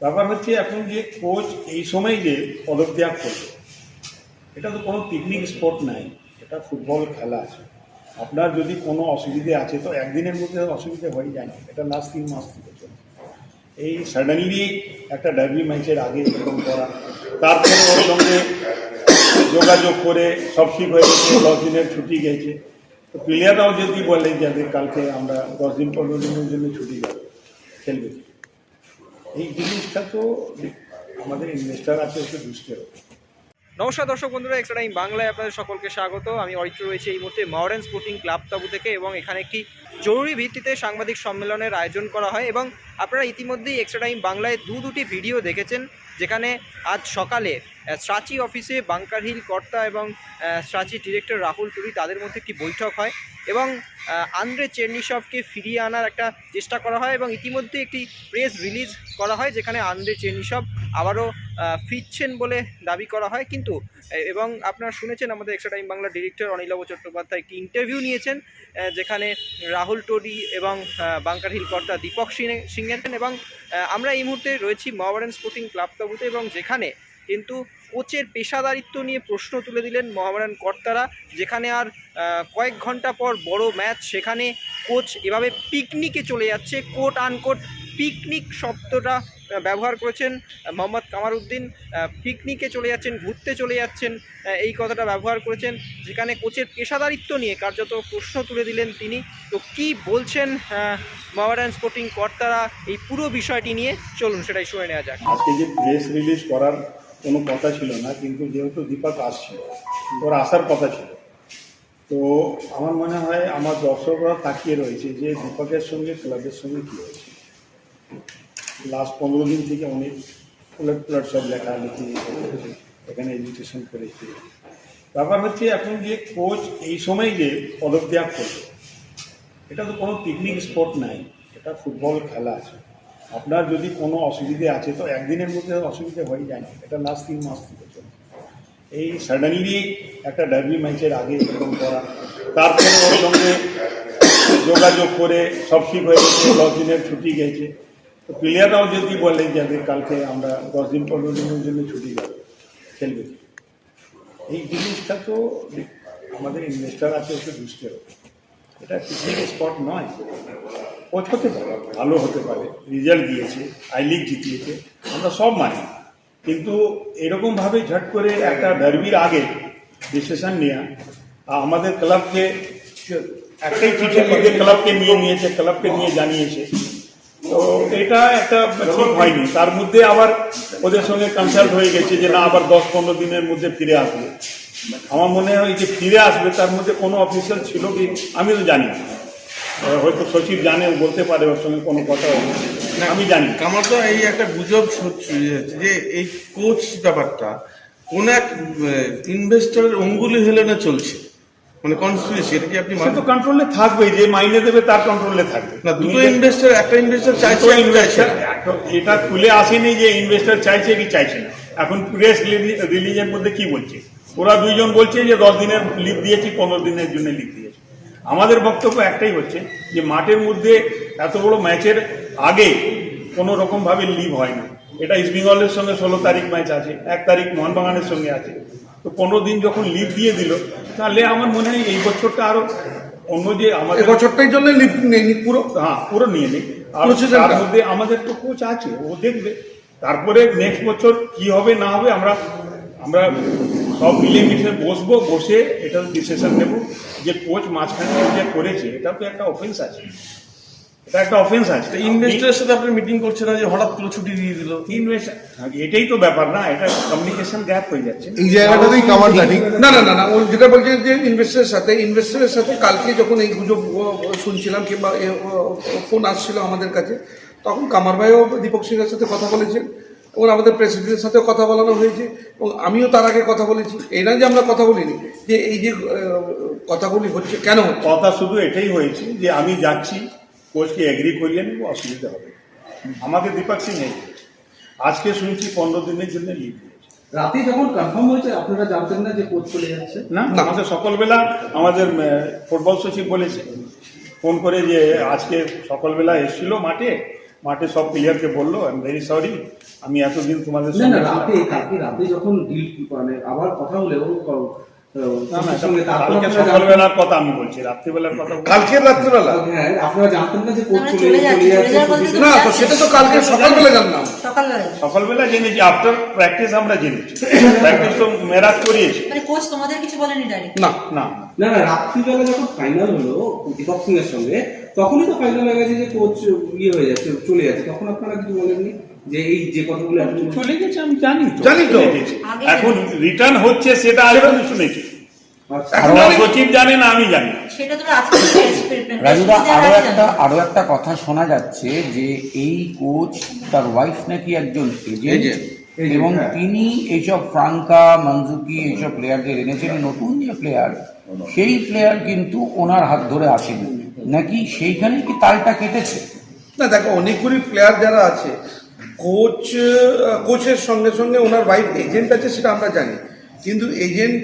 ব্যাপার হচ্ছে এখন যে কোচ এই সময় যে পদত্যাগ করবে এটা তো কোনো পিকনিক স্পট নাই, এটা ফুটবল খেলা। আছে আপনার যদি কোনো অসুবিধে আছে, তো একদিনের মধ্যে অসুবিধা হয়ে যায় না এটা লাস্ট তিন মাস থেকে চলে এই সাডেনলি একটা ডার্বি ম্যাচের আগে এরকম করা। তারপরে ওর সঙ্গে যোগাযোগ করে সব ঠিক হয়ে গেছে, দশ দিনের ছুটি গেছে। তো প্লেয়াররাও যদি বলে যাবে কালকে আমরা দশ দিন পনেরো দিনের জন্য ছুটি যাব খেলবে? এই জিনিসটা তো আমাদের ইনভেস্টার আছে একটু দৃষ্টি রাখবে। নমস্কার দর্শক বন্ধুরা এক্সট্রা টাইম বাংলায় আপনাদের সকলকে স্বাগত। আমি অরিত্র রয়েছে এই মুহূর্তে মডার্ন স্পোর্টিং ক্লাব তাবু থেকে এবং এখানে একটি জরুরি ভিত্তিতে সাংবাদিক সম্মেলনের আয়োজন করা হয় এবং আপনারা ইতিমধ্যেই এক্সট্রা টাইম বাংলায় দু দুটি ভিডিও দেখেছেন যেখানে আজ সকালে আহ, অফিসে বাংকার হিল কর্তা এবং আহ, ডিরেক্টর রাহুল টুরি তাদের মধ্যে একটি বৈঠক হয় এবং আন্দ্রে চেরনিসভকে ফিরিয়ে আনার একটা চেষ্টা করা হয় এবং ইতিমধ্যে একটি প্রেস রিলিজ করা হয় যেখানে আন্দ্রে চেরনিসভ আবারও ফিরছেন বলে দাবি করা হয়। কিন্তু এবং আপনারা শুনেছেন আমাদের এক্সট্রা টাইম বাংলা ডিরেক্টর অনিলব চট্টোপাধ্যায় একটি ইন্টারভিউ নিয়েছেন যেখানে রাহুল টোডি এবং বাংকার হিল কর্তা দীপক সিং- এবং আমরা এই মুহূর্তে রয়েছি মহাবারান স্পোর্টিং ক্লাব তবুতে এবং যেখানে কিন্তু কোচের পেশাদারিত্ব নিয়ে প্রশ্ন তুলে দিলেন মহাবারান কর্তারা, যেখানে আর কয়েক ঘণ্টা পর বড় ম্যাচ, সেখানে কোচ এভাবে পিকনিকে চলে যাচ্ছে কোট আনকোট পিকনিক শব্দটা ব্যবহার করেছেন মোহাম্মদ কামারউদ্দিন। আহ, পিকনিকে চলে যাচ্ছেন ঘুরতে চলে যাচ্ছেন এই কথাটা ব্যবহার করেছেন যেখানে কোচের পেশাদারিত্ব নিয়ে কার্যত প্রশ্ন তুলে দিলেন তিনি। তো কি বলছেন মহারান স্পোর্টিং কর্তারা এই পুরো বিষয়টি নিয়ে? চলুন সেটাই শুনে নেওয়া যাক। আজকে যে প্রেস রিলিজ করার কোনো কথা ছিল না কিন্তু যেহেতু দীপক আসছিল ওর আসার কথা ছিল। তো আমার মনে হয় আমার দর্শকরা তাকিয়ে রয়েছে যে দীপকের সঙ্গে ক্লাবের সঙ্গে কী হয়েছে। লাস্ট পনেরো দিন থেকে অনেক উলট পুলট সব লেখালেখি করেছে এখানে এডুকেশন করেছে। ব্যাপার হচ্ছে এখন যে কোচ এই সময় যে পদত্যাগ করবে, এটা তো কোনো পিকনিক স্পট নাই, এটা ফুটবল খেলা আছে। আপনার যদি কোনো অসুবিধে আছে, তো একদিনের মধ্যে অসুবিধে হয়ে যায় না, এটা লাস্ট তিন মাস থেকে চলে এই সাডেনলি একটা ডার্বি ম্যাচের আগে এরকম করা, তারপরে ওর সঙ্গে যোগাযোগ করে সব ঠিক হয়ে গেছে, দশ দিনের ছুটি গেছে। প্লেয়াররাও যদি বলে যাবে কালকে আমরা দশ দিন, পনেরো দিনের জন্য ছুটি যাব, খেলবে। এই জিনিসটা তো আমাদের ইনভেস্টার আছে একটু দৃষ্টি রাখবে। এটা পিকনিক স্পট নয়। কোচ হতে পারে, ভালো হতে পারে রেজাল্ট দিয়েছে আই লিগ জিতিয়েছে, আমরা সব মানি। কিন্তু এরকমভাবে ঝট করে একটা ডার্বির আগে ডিসিশন নেওয়া আমাদের ক্লাবকে একটাই চিঠি ওদের ক্লাবকে নিয়ে নিয়েছে ক্লাবকে নিয়ে জানিয়েছে তো এটা একটা ঠিক হয়নি। তার মধ্যে আবার ওদের সঙ্গে কনসাল্ট হয়ে গেছে যে না আবার দশ পনেরো দিনের মধ্যে ফিরে আসবে। আমার মনে হয় যে ফিরে আসবে তার মধ্যে কোনো অফিসিয়াল ছিল কি আমি তো জানি হয়তো সচিব জানে বলতে পারে ওর সঙ্গে কোনো কথা। আমি জানি। আমার তো এই একটা গুজব হচ্ছে যে এই কোচ ব্যাপারটা কোন এক ইনভেস্টরের অঙ্গুলি হেলনে চলছে। মানে কনস্পিরেসি এটা কি আপনি সে তো কন্ট্রোলে থাকবে যে মাইনে দেবে তার কন্ট্রোলে থাকবে। না দুটো ইনভেস্টর একটা ইনভেস্টর চাইছে দুটো একটা চাইছে investor, এখন এটা তুলে আসেনি যে ইনভেস্টর চাইছে কি চাইছে না। এখন প্রেস রিলিজের মধ্যে কি বলছে? ওরা দুইজন বলছে যে দশ দিনের লিভ দিয়েছি পনেরো দিনের জন্য লিভ দিয়েছি। আমাদের বক্তব্য একটাই হচ্ছে যে মাঠের মধ্যে এত বড় ম্যাচের আগে কোনো রকমভাবে লিভ হয় না এটা ইস্ট বেঙ্গলের সঙ্গে ষোলো তারিখ ম্যাচ আছে এক তারিখ মোহনবাগানের সঙ্গে আছে। তো পনেরো দিন যখন লিভ দিয়ে দিল তাহলে আমার মনে হয় এই বছরটা আরও অন্য যে আমাদের এবছরটাই জন্য লিফট নেয়নি পুরো? হ্যাঁ পুরো নিয়ে নিই আর তার মধ্যে আমাদের তো কোচ আছে ও দেখবে। তারপরে নেক্সট বছর কি হবে না হবে আমরা আমরা সব মিলেমিশে বসবো বসে এটা ডিসিশন নেব যে কোচ মাঝখানে যে করেছে এটা তো একটা অফেন্স আছে। এটা একটা অফেন্স আছে। ইনভেস্টরের সাথে আপনি মিটিং করছেন না যে হঠাৎ করে ছুটি দিয়ে দিল? ইনভেস্ট এটাই তো ব্যাপার না এটা কমিউনিকেশন গ্যাপ হয়ে যাচ্ছে। এই জায়গাটাতেই কামার দাঁড়ি না না না না ও যেটা বলছে যে ইনভেস্টারের সাথে ইনভেস্টারের সাথে কালকে যখন এই গুজব শুনছিলাম কিংবা ফোন আসছিল আমাদের কাছে তখন কামার ভাইও দীপক সিংয়ের সাথে কথা বলেছেন এবং আমাদের প্রেসিডেন্টের সাথেও কথা বলানো হয়েছে এবং আমিও তার আগে কথা বলেছি। এই না যে আমরা কথা বলিনি যে এই যে কথাগুলি হচ্ছে কেন কথা শুধু এটাই হয়েছে যে আমি যাচ্ছি কোচকে এগ্রি করিয়ে নেব অসুবিধা হবে। আমাকে দীপক সিং নেই আজকে শুনছি পনেরো দিনের জন্য লিভ রাতে যখন কনফার্ম হয়েছে আপনারা জানতেন না যে কোচ চলে যাচ্ছে? না আমাদের সকালবেলা আমাদের ফুটবল সচিব বলেছে। ফোন করে যে আজকে সকালবেলা এসেছিল মাঠে। মাঠে সব প্লেয়ারকে বলল আই এম ভেরি সরি আমি এতদিন তোমাদের রাতে কালকে রাতে যখন ডিল মানে আবার কথা হলে ও না না সঙ্গে তারপর কালকে আপনারা জানতেন- সকালবেলার কথা আমি বলছি রাত্রিবেলার কথা কালকের রাত্রিবেলা? হ্যাঁ আপনারা জানতেন না যে না তো সেটা তো কালকে সকালবেলা জানলাম। সকালবেলায় সকালবেলা জেনেছি আফটার প্র্যাকটিস আমরা জেনেছি। প্র্যাকটিস তো মেরাজ করিয়েছি। মানে কোচ তোমাদের কিছু বলেনি ডাইরেক্ট না। না। না না রাত্রিবেলা যখন ফাইনাল হলো দীপক সিং এর সঙ্গে তখনই তো ফাইনাল হয়ে গেছে যে কোচ ইয়ে হয়ে যাচ্ছে চলে যাচ্ছে। তখন আপনারা কিছু বলেননি যে এই যে কথাগুলো আপনি চলে গেছে আমি জানি জানি তো। এখন রিটার্ন হচ্ছে সেটা আগে আমি শুনেছি সচিব জানে না আমি জানি রাজুদা আরও একটা আরও একটা কথা শোনা যাচ্ছে যে এই কোচ তার ওয়াইফ নাকি একজন এজেন্ট এবং হ্যাঁ। তিনি এইসব ফ্রাঙ্কা মানজুকি এইসব প্লেয়ারদের এনেছেন নতুন যে প্লেয়ার সেই প্লেয়ার কিন্তু ওনার হাত ধরে আসেনি। নাকি সেইখানে কি তালটা কেটেছে? না দেখো অনেকগুলি প্লেয়ার যারা আছে কোচ কোচের সঙ্গে সঙ্গে ওনার ওয়াইফ এজেন্ট আছে সেটা আমরা জানি। কিন্তু এজেন্ট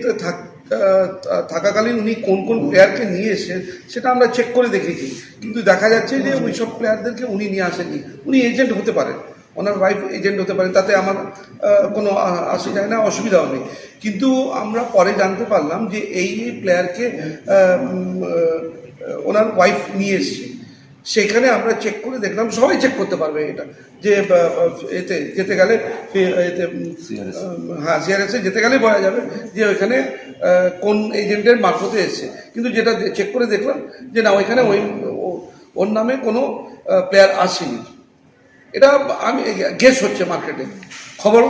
থাকাকালীন উনি কোন কোন প্লেয়ারকে নিয়ে এসেছেন সেটা আমরা চেক করে দেখেছি। কিন্তু দেখা যাচ্ছে যে ওই সব প্লেয়ারদেরকে উনি নিয়ে আসেননি। উনি এজেন্ট হতে পারেন। ওনার ওয়াইফ এজেন্ট হতে পারেন তাতে আমার কোনো আসে যায় না অসুবিধাও নেই। কিন্তু আমরা পরে জানতে পারলাম যে এই এই প্লেয়ারকে ওনার ওয়াইফ নিয়ে এসছে সেখানে আমরা চেক করে দেখলাম সবাই চেক করতে পারবে এটা যে এতে যেতে গেলে এতে হ্যাঁ সিআরএসে যেতে গেলে বোঝা যাবে যে ওইখানে কোন এজেন্টের মারফতে এসছে। কিন্তু যেটা চেক করে দেখলাম যে না ওইখানে ওই ওর নামে কোনো প্লেয়ার আসেনি। এটা আমি গেস হচ্ছে মার্কেটে খবর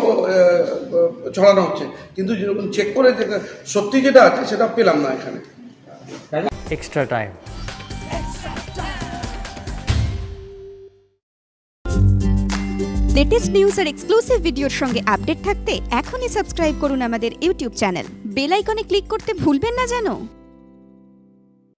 ছড়ানো হচ্ছে। কিন্তু যেরকম চেক করে যেটা সত্যি যেটা আছে সেটা পেলাম না এখানে। এক্সট্রা টাইম লেটেস্ট নিউজ আর এক্সক্লুসিভ ভিডিওর সঙ্গে আপডেট থাকতে এখনই সাবস্ক্রাইব করুন আমাদের ইউটিউব চ্যানেল বেল আইকনে ক্লিক করতে ভুলবেন না যেন।